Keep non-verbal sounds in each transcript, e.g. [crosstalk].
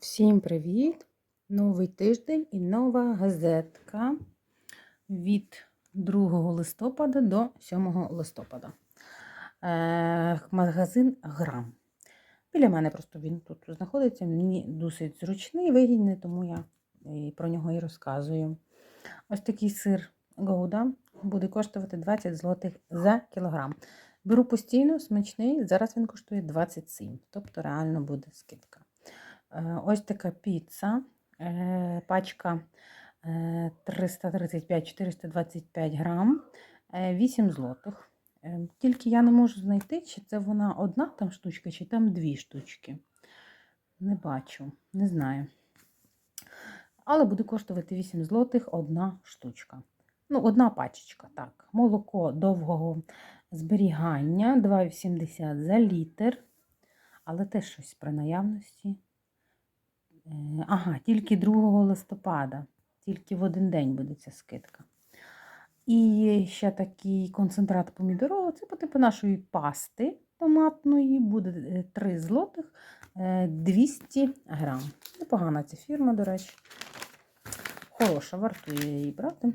Всім привіт! Новий тиждень і нова газетка від 2 листопада до 7 листопада. Е, магазин Грам. Біля мене просто він тут знаходиться. Мені досить зручний, вигідний, тому я і про нього і розказую. Ось такий сир Гоуда буде коштувати 20 злотих за кілограм. Беру постійно, смачний, зараз він коштує 27, тобто реально буде скидка. Е, Ось така піца, е, пачка е, 335-425 грам, е, 8 злотих. Тільки я не можу знайти, чи це вона одна там штучка, чи там дві штучки. Не бачу, не знаю. Але буде коштувати 8 злотих одна штучка. Ну, одна пачечка, так. Молоко довгого зберігання 2,80 за літр. Але теж щось при наявності. Е, Ага, тільки 2 листопада, тільки в один день буде ця скидка. І ще такий концентрат помідорового, це по типу нашої пасти томатної, буде 3 злотих е, 200 грам. Непогана ця фірма, до речі. Хороша, вартує її брати.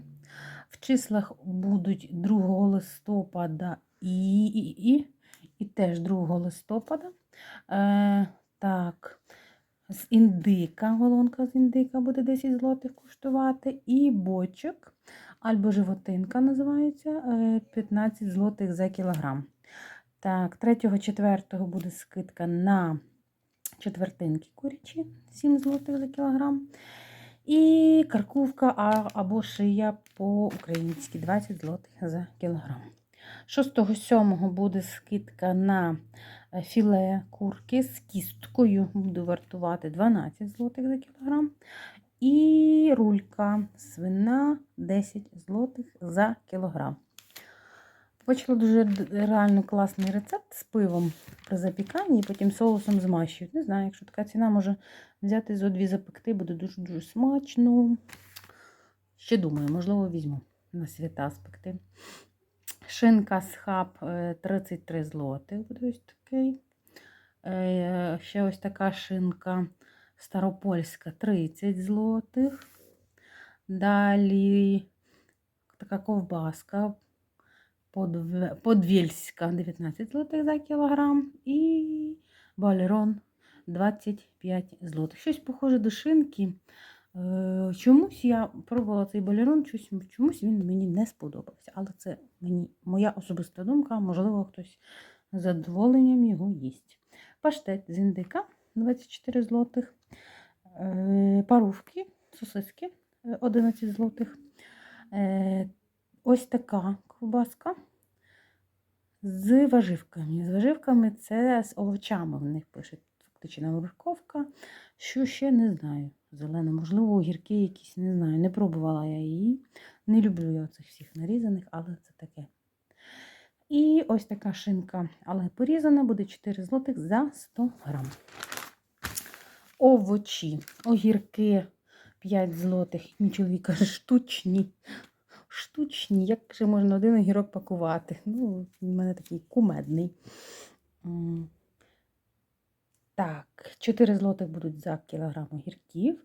В числах будуть 2 листопада і, і, і, і теж 2 листопада. Е, так, з індика, голонка з індика буде 10 злотих коштувати. І бочок, або животинка називається, е, 15 злотих за кілограм. Так, 3-4 буде скидка на четвертинки курячі, 7 злотих за кілограм. І каркувка або шия по-українськи 20 злотих за кілограм. 6-7 буде скидка на е, філе курки з кісткою, буде вартувати 12 злотих за кілограм. І рулька свина 10 злотих за кілограм. Побачила дуже реально класний рецепт з пивом при запіканні і потім соусом змащують. Не знаю, якщо така ціна може взяти зо дві запекти, буде дуже-дуже смачно. Ще думаю, можливо, візьму на свята спекти. Шинка з хаб е, 33 злотих буде ось такий. Е, Ще ось така шинка старопольська 30 злотих. Далі така ковбаска подвільська 19 злотих за кілограм. І балерон 25 злотих. Щось похоже до шинки. Е, Чомусь я пробувала цей балерон, чомусь, він мені не сподобався. Але це мені моя особиста думка, можливо, хтось з задоволенням його їсть. Паштет з індика 24 злотих. Е, Парувки, сосиски е, 11 злотих. Е, Ось така ковбаска з важивками. З важивками це з овочами в них пишуть фактично морковка. Що ще не знаю. Зелена, можливо, огірки якісь, не знаю. Не пробувала я її. Не люблю я цих всіх нарізаних, але це таке. І ось така шинка, але порізана, буде 4 злотих за 100 грам. Овочі, огірки 5 злотих. Мій чоловік каже, штучні. Штучні, як же можна один огірок пакувати? Ну, в мене такий кумедний. Так, 4 злотих будуть за кілограм огірків,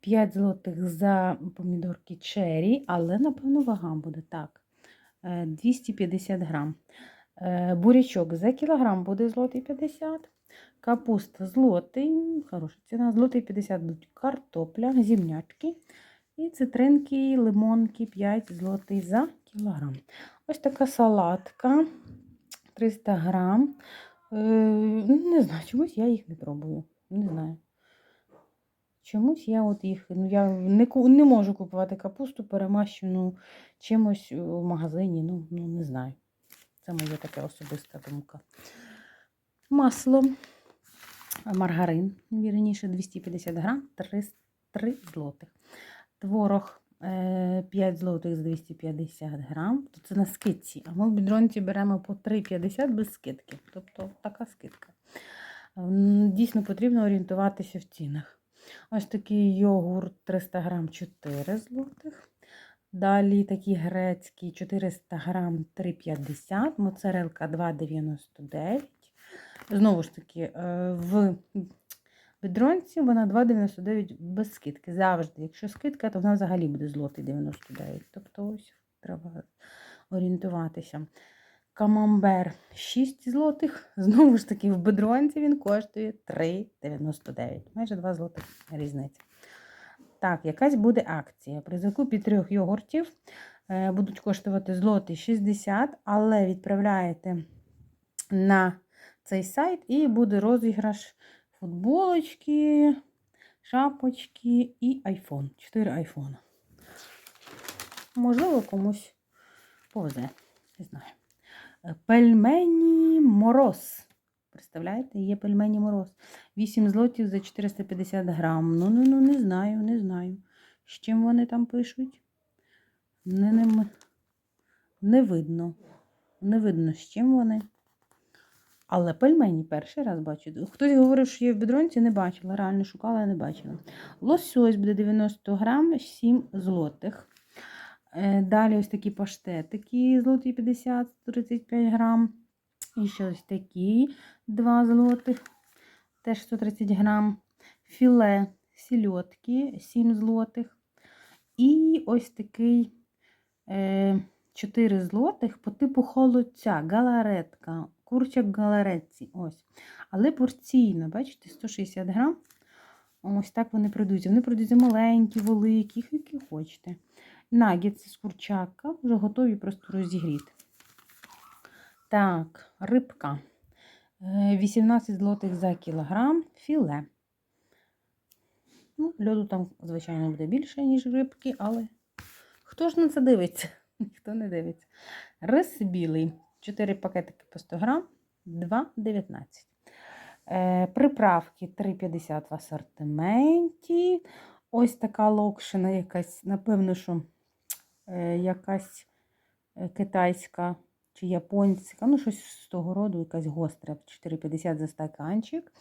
5 злотих за помідорки черрі, але, напевно, вага буде так. е, 250 грам. Е, Бурячок за кілограм буде злотий 50. Капуста злотий, хороша ціна, злотий 50 будуть картопля, зімнячки. І цитринки, лимонки 5 злотий за кілограм. Ось така салатка 300 грам. Е, не знаю, чомусь я їх не пробую. Не знаю. Чомусь я от їх, ну я не, не можу купувати капусту, перемащену чимось у магазині. Ну, ну не знаю. Це моя така особиста думка. Масло, маргарин, вірніше, 250 грам, 3, 3 злотих. Творог 5 злотих з 250 грам. То це на скидці. А ми в бідронці беремо по 3,50 без скидки. Тобто така скидка. Дійсно потрібно орієнтуватися в цінах. Ось такий йогурт 300 грам 4 злотих. Далі такий грецький 400 грам 3,50, моцарелка 2,99. Знову ж таки, е, в вона 2,99 без скидки. Завжди. Якщо скидка, то вона взагалі буде злотий 99. Тобто ось треба орієнтуватися. Камамбер 6 злотих. Знову ж таки, в бедронці він коштує 3,99. Майже 2 злотих різниця. Так, якась буде акція. При закупі трьох йогуртів е, будуть коштувати злотий 60, але відправляєте на цей сайт і буде розіграш футболочки, шапочки і айфон. 4 айфона. Можливо, комусь повезе. Не знаю. Пельмені мороз. Представляєте, є пельмені мороз. 8 злотів за 450 грам. Ну, ну, ну, не знаю, не знаю. З чим вони там пишуть? Не, не, не видно. Не видно, з чим вони. Але пельмені перший раз бачу. Хтось говорив, що є в бідронці, не бачила. Реально шукала, не бачила. Лосось буде 90 грам, 7 злотих. Е, Далі ось такі паштетики, злоті 50, 35 грам. І ще ось такі 2 злотих, теж 130 грам. Філе сільотки 7 злотих. І ось такий е, 4 злотих по типу холодця, галаретка, курчак галаретці. Ось. Але порційно, бачите, 160 грам. Ось так вони продаються. Вони продаються маленькі, великі, які хочете. Нагетси з курчака вже готові просто розігріти. Так, рибка. Е, 18 злотих за кілограм філе. Ну, льоду там, звичайно, буде більше, ніж рибки, але хто ж на це дивиться? [laughs] Ніхто не дивиться. Рис білий. 4 пакетики по 100 грам, 2,19. Е, приправки 3,50 в асортименті. Ось така локшина якась, напевно, що е, якась е, китайська чи японська, ну щось з того роду, якась гостра, 4,50 за стаканчик.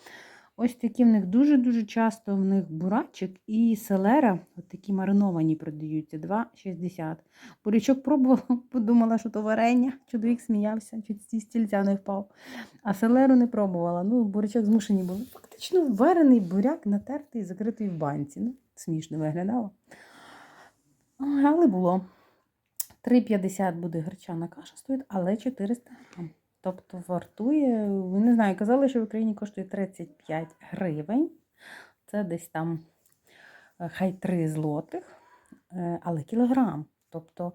Ось такі в них дуже-дуже часто в них бурачик і селера, от такі мариновані продаються, 2,60. Бурячок пробувала, [laughs] подумала, що то варення. Чоловік сміявся, чуть зі стільця не впав. А селеру не пробувала. Ну, бурячок змушені були. Фактично варений буряк натертий, закритий в банці. Ну, смішно виглядало. Але було. 3,50 буде гречана каша стоїть, але 400 грам. Тобто вартує, не знаю, казали, що в Україні коштує 35 гривень. Це десь там е, хай 3 злотих, е, але кілограм. Тобто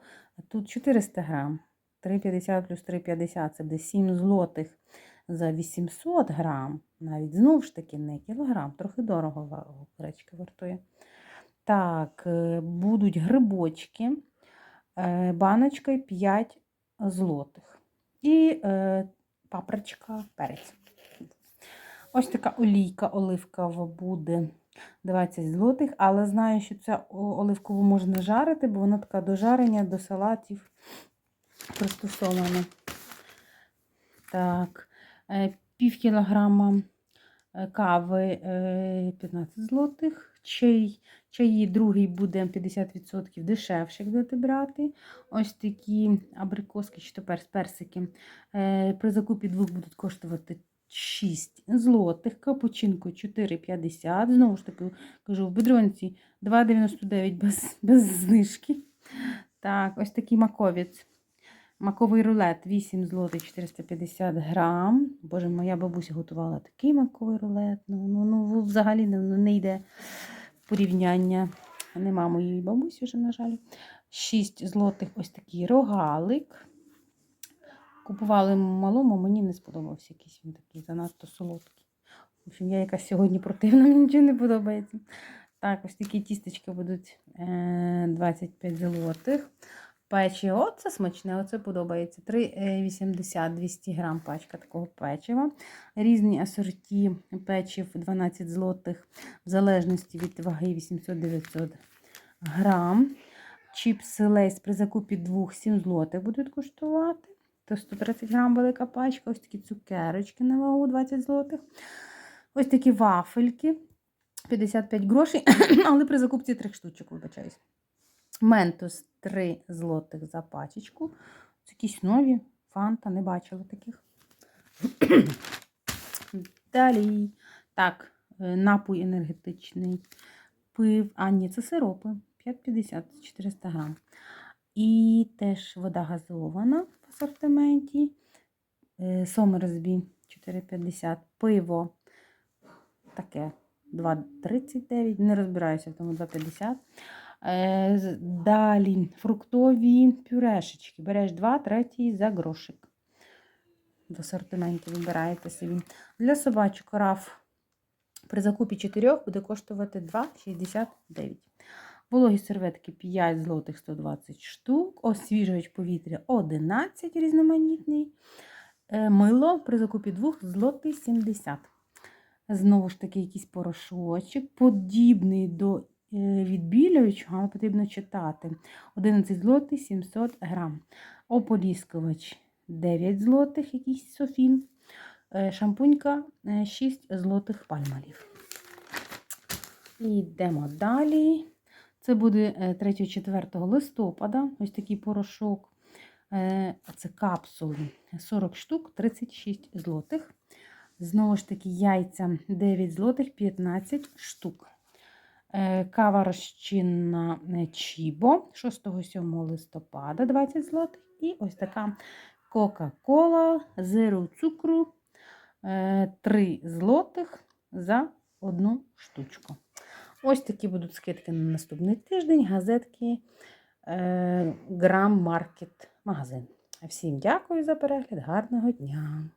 тут 400 грам. 3,50 плюс 3,50 це буде 7 злотих за 800 грам. Навіть знову ж таки не кілограм, трохи дорого гречка вартує. Так, е, будуть грибочки, баночкою 5 злотих. І е, папричка, перець. Ось така олійка оливкова буде 20 злотих, але знаю, що о- оливкову можна жарити, бо вона така до жарення, до салатів пристосована. Так, е, пів кілограма е, кави е, 15 злотих. Чай, чаї другий буде 50% дешевше, будете брати. Ось такі абрикоски чи то перс, персики. Е, При закупі двох будуть коштувати 6 злотих, капучинко 4,50. Знову ж таки, кажу, в бедронці 2,99 без, без знижки. Так, ось такий маковець. Маковий рулет 8 злотих 450 грам. Боже, моя бабуся готувала такий маковий рулет. Ну, ну, ну взагалі не, не йде порівняння. Нема моєї бабусі вже, на жаль. 6 злотих ось такий рогалик. Купували малому, мені не сподобався якийсь він такий занадто солодкий. В общем, я якась сьогодні противна, [laughs] мені нічого не подобається. Так, ось такі тістечки будуть е, 25 злотих. Печиво, оце смачне, оце подобається. 3,80 200 грам пачка такого печива. Різні асорті печив 12 злотих, в залежності від ваги 800-900 грам. Чіпси лейс при закупі двох 7 злотих будуть коштувати. То 130 грам велика пачка. Ось такі цукерочки на вагу 20 злотих. Ось такі вафельки 55 грошей, [coughs] але при закупці 3 штучок, вибачаюсь. Ментос 3 злотих за пачечку. Це якісь нові, фанта, не бачила таких. [clears throat] Далі. Так, е, напій енергетичний, пив, а ні, це сиропи 5,50 400 грам. І теж вода газована в асортименті. Е, Сомерсбі 4,50. Пиво таке 2,39. Не розбираюся в тому 2,50. Е, Далі фруктові пюрешечки. Береш 2, третій за грошик. В асортименті вибираєте собі. Для собачок раф при закупі 4 буде коштувати 2,69. Вологі серветки 5 злотих 120 штук. Освіжувач повітря 11 різноманітний. Е, Мило при закупі 2 злотих 70. Знову ж таки, якийсь порошочок, подібний до відбілюючого, але потрібно читати. 11 злотих 700 грам. Ополіскувач 9 злотих, якийсь софін. Е, Шампунька е, 6 злотих пальмалів. І йдемо далі. Це буде 3-4 листопада. Ось такий порошок. Е, Це капсули 40 штук, 36 злотих. Знову ж таки, яйця 9 злотих, 15 штук. Е, Кава розчинна е, Чібо 6-7 листопада 20 злотих. І ось така Кока-Кола, зеру цукру 3 злотих за одну штучку. Ось такі будуть скидки на наступний тиждень. Газетки е, Грам Маркет магазин. Всім дякую за перегляд. Гарного дня!